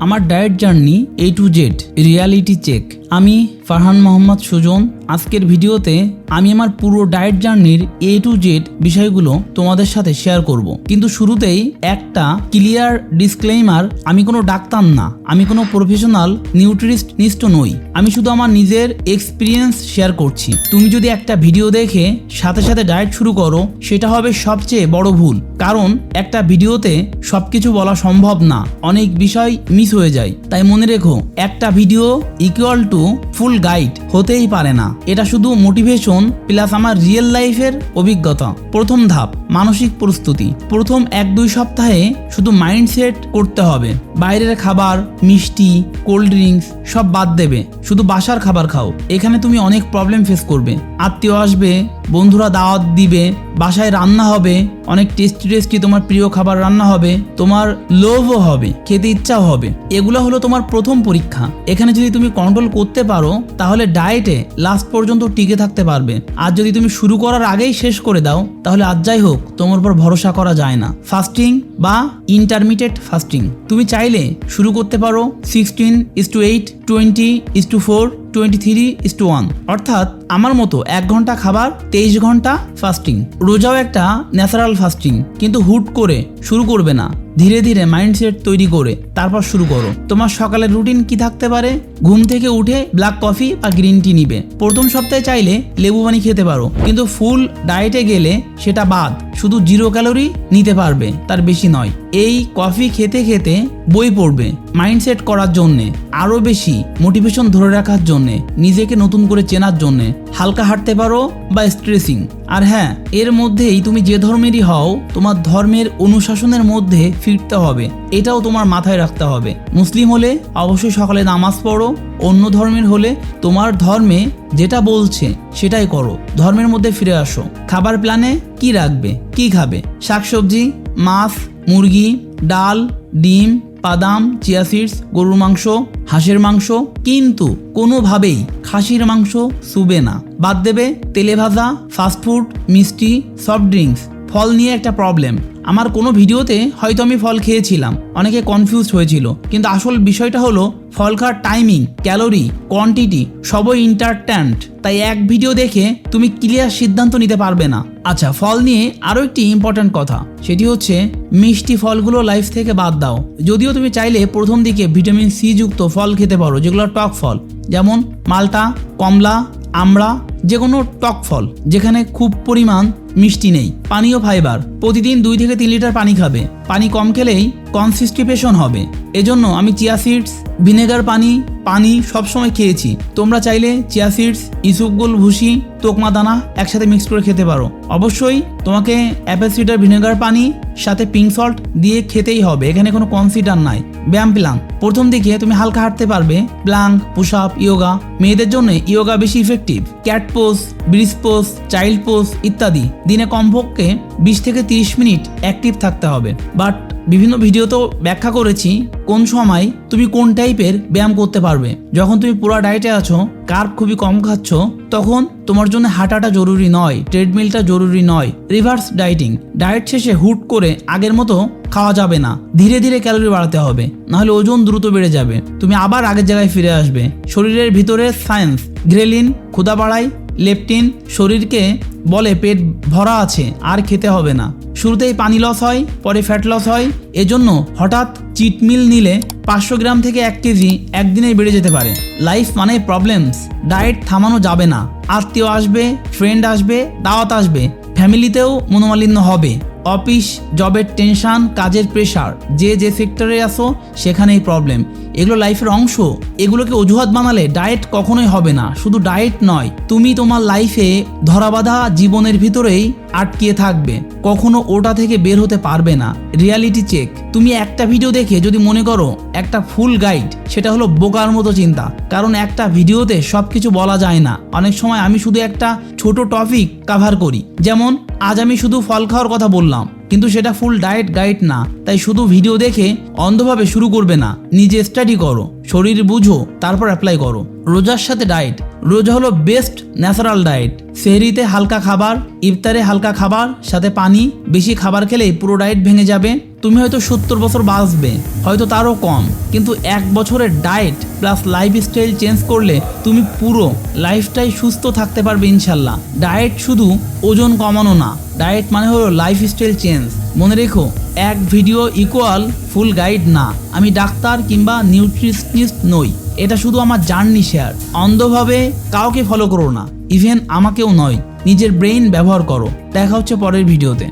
আমার diet journey A to Z reality check আমি ফারহান মোহাম্মদ সুজন, আজকের ভিডিওতে আমি আমার পুরো ডায়েট জার্নির এ টু জেড বিষয়গুলো তোমাদের সাথে শেয়ার করব। কিন্তু শুরুতেই একটা ক্লিয়ার ডিসক্লেইমার আমি কোনো ডাক্তার না, আমি কোনো প্রফেশনাল নিউট্রিস্ট নিষ্ঠ নই, আমি শুধু আমার নিজের এক্সপিরিয়েন্স শেয়ার করছি। তুমি যদি একটা ভিডিও দেখে সাথে সাথে ডায়েট শুরু করো, সেটা হবে সবচেয়ে বড় ভুল। কারণ একটা ভিডিওতে সব কিছু বলা সম্ভব না, অনেক বিষয় মিস হয়ে যায়। তাই মনে রেখো, একটা video equal to full guide হতেই পারে না। এটা শুধু মোটিভেশন প্লাস আমার রিয়েল লাইফের অভিজ্ঞতা। প্রথম ধাপ, মানসিক প্রস্তুতি। প্রথম এক দুই সপ্তাহে শুধু মাইন্ডসেট করতে হবে। বাইরের খাবার, মিষ্টি কোল্ড ড্রিঙ্কস সব বাদ দেবে। শুধু বাসার খাবার খাও। এখানে তুমি অনেক প্রবলেম ফেস করবে। আত্মীয় আসবে বন্ধুরা দাওয়াত দিবে, বাসায় রান্না হবে, অনেক টেস্টি টেস্টি তোমার প্রিয় খাবার রান্না হবে, তোমার লোভও হবে, খেতে ইচ্ছাও হবে। এগুলো হলো তোমার প্রথম পরীক্ষা। এখানে যদি তুমি কন্ট্রোল করতে পারো, তাহলে ডায়েটে লাস্ট পর্যন্ত টিকে থাকতে পারবে। আর যদি তুমি শুরু করার আগেই শেষ করে দাও, তাহলে আজ যাই হোক, তোমার উপর ভরসা করা যায় না। ফাস্টিং বা ইন্টারমিডিয়েট ফাস্টিং তুমি চাইলে শুরু করতে পারো sixteen is to eight twenty is to four twenty three is to one অর্থাৎ আমার মতো এক ঘণ্টা খাবার, তেইশ ঘণ্টা ফাস্টিং রোজাও একটা ন্যাচারাল ফাস্টিং কিন্তু হুট করে শুরু করবে না। ধীরে ধীরে মাইন্ডসেট তৈরি করে তারপর শুরু করো। তোমার সকালের রুটিন কি থাকতে পারে? ঘুম থেকে উঠে ব্ল্যাক কফি বা গ্রিন টি নিবে। প্রথম সপ্তাহে চাইলে লেবু পানি খেতে পারো, কিন্তু ফুল ডায়েটে গেলে সেটা বাদ। শুধু জিরো ক্যালোরি নিতে পারবে, তার বেশি নয়। এই কফি খেতে খেতে বই পড়বে, মাইন্ডসেট করার জন্যে, আরও বেশি মোটিভেশন ধরে রাখার জন্যে, নিজেকে নতুন করে চেনার জন্যে হালকা হাঁটতে পারো বা স্ট্রেসিং আর হ্যাঁ এর মধ্যেই তুমি যে ধর্মেরই হও, তোমার ধর্মের অনুশাসনের মধ্যে ফিরতে হবে। এটাও তোমার মাথায় রাখতে হবে। মুসলিম হলে অবশ্যই সকালে নামাজ পড়ো, অন্য ধর্মের হলে তোমার ধর্মে যেটা বলছে সেটাই করো। ধর্মের মধ্যে ফিরে আসো। খাবার প্ল্যানে কি রাখবে? কি খাবে? শাকসবজি, মাছ, মুরগি, ডাল, ডিম, বাদাম, চিয়া সিডস, গরুর মাংস হাঁসের মাংস কিন্তু কোনোভাবেই খাসির মাংস শুবে না। বাদ দেবে তেলে ভাজা ফাস্টফুড মিষ্টি সফট ড্রিঙ্কস ফল নিয়ে একটা প্রবলেম আমার কোনো ভিডিওতে হয়তো আমি ফল খেয়েছিলাম, অনেকে কনফিউজ হয়েছিল। কিন্তু আসল বিষয়টা হলো, ফল খাওয়ার টাইমিং ক্যালোরি কোয়ান্টিটি সবই ইন্টারট্যান্ট তাই এক ভিডিও দেখে তুমি ক্লিয়ার সিদ্ধান্ত নিতে পারবে না। আচ্ছা ফল নিয়ে আরও একটি ইম্পর্ট্যান্ট কথা, সেটি হচ্ছে মিষ্টি ফলগুলো লাইফ থেকে বাদ দাও। যদিও তুমি চাইলে প্রথম দিকে ভিটামিন সি যুক্ত ফল খেতে পারো, যেগুলো টক ফল। যেমন মালটা, কমলা, আমড়া যে কোনো টক ফল, যেখানে খুব পরিমাণ মিষ্টি নেই, পানীয় ফাইবার। প্রতিদিন দুই থেকে তিন লিটার পানি খাবে। পানি কম খেলেই কনসিস্টিপেশন হবে। এজন্য আমি চিয়া সিডস, ভিনেগার পানি পানি সবসময় খেয়েছি। তোমরা চাইলে চিয়া সিডস ইসুকগুল ভুসি, তোকমা দানা একসাথে মিক্স করে খেতে পারো। অবশ্যই তোমাকে অ্যাপেল সিডার ভিনেগার পানি সাথে পিঙ্ক সল্ট দিয়ে খেতেই হবে। এখানে কোনো কনসিডার নাই। ব্যায়াম প্লাং প্রথম দিকে তুমি হালকা হাঁটতে পারবে। প্লাঙ্ক পুশ আপ ইয়োগা মেয়েদের জন্য ইয়োগা বেশি effective cat pose bridge pose child pose ইত্যাদি। দিনে কমপক্ষে বিশ থেকে তিরিশ মিনিট অ্যাক্টিভ থাকতে হবে। বাট বিভিন্ন ভিডিওতেও ব্যাখ্যা করেছি। কোন সময় তুমি কোন টাইপের ব্যায়াম করতে পারবে? যখন তুমি পুরো ডায়েটে আছো কার্ব খুবই কম খাচ্ছ, তখন তোমার জন্য হাঁটাটা জরুরি নয় ট্রেডমিলটা জরুরি নয় রিভার্স ডায়েটিং ডায়েট শেষে হুট করে আগের মতো খাওয়া যাবে না। ধীরে ধীরে ক্যালোরি বাড়াতে হবে, নাহলে ওজন দ্রুত বেড়ে যাবে। তুমি আবার আগের জায়গায় ফিরে আসবে। শরীরের ভিতরে সায়েন্স গ্রেলিন ক্ষুদা বাড়ায় লেপটিন শরীরকে বলে পেট ভরা আছে, আর খেতে হবে না। শুরুতেই পানি লস হয়, পরে ফ্যাট লস হয়। এজন্য হঠাৎ চিটমিল নিলে পাঁচশো গ্রাম থেকে এক কেজি একদিনেই বেড়ে যেতে পারে। লাইফ মানে প্রবলেমস ডায়েট থামানো যাবে না। আত্মীয় আসবে ফ্রেন্ড আসবে, দাওয়াত আসবে। ফ্যামিলিতেও মনোমালিন্য হবে। অফিস জবের টেনশন কাজের প্রেশার যে যে সেক্টরে আসো সেখানেই প্রবলেম এগুলো লাইফের অংশ। এগুলোকে অজুহাত বানালে ডায়েট কখনোই হবে না। শুধু ডায়েট নয়, তুমি তোমার লাইফে ধরাবাধা জীবনের ভিতরেই আটকিয়ে থাকবে। কখনো ওটা থেকে বের হতে পারবে না। রিয়ালিটি চেক তুমি একটা ভিডিও দেখে যদি মনে করো একটা ফুল গাইড সেটা হলো বোকার মতো চিন্তা। কারণ একটা ভিডিওতে সব কিছু বলা যায় না। অনেক সময় আমি শুধু একটা ছোট টপিক কাভার করি। যেমন, আজ আমি শুধু ফল খাওয়ার কথা বললাম। কিন্তু সেটা ফুল ডায়েট গাইড না। তাই শুধু ভিডিও দেখে অন্ধভাবে শুরু করবে না। নিজে স্টাডি করো, শরীর বুঝো, তারপর অ্যাপ্লাই করো। রোজার সাথে ডায়েট রোজা হলো বেস্ট ন্যাচারাল ডায়েট সেহরিতে হালকা খাবার, ইফতারে হালকা খাবার, সাথে পানি, বেশি খাবার খেলেই পুরো ডায়েট ভেঙে যাবে। তুমি হয়তো সত্তর বছর বাঁচবে, হয়তো তারও কম। কিন্তু এক বছরের ডায়েট প্লাস লাইফস্টাইল চেঞ্জ করলে তুমি পুরো লাইফটাই সুস্থ থাকতে পারবে ইনশাল্লাহ। ডায়েট শুধু ওজন কমানো না ডায়েট মানে হলো লাইফস্টাইল চেঞ্জ মনে রেখো, এক ভিডিও ইকুয়াল ফুল গাইড না। আমি ডাক্তার কিংবা নিউট্রিশনিস্ট নই। এটা শুধু আমার জার্নি শেয়ার অন্ধভাবে কাউকে ফলো করো না। ইভেন আমাকেও নয়। নিজের ব্রেইন ব্যবহার করো। দেখা হচ্ছে পরের ভিডিওতে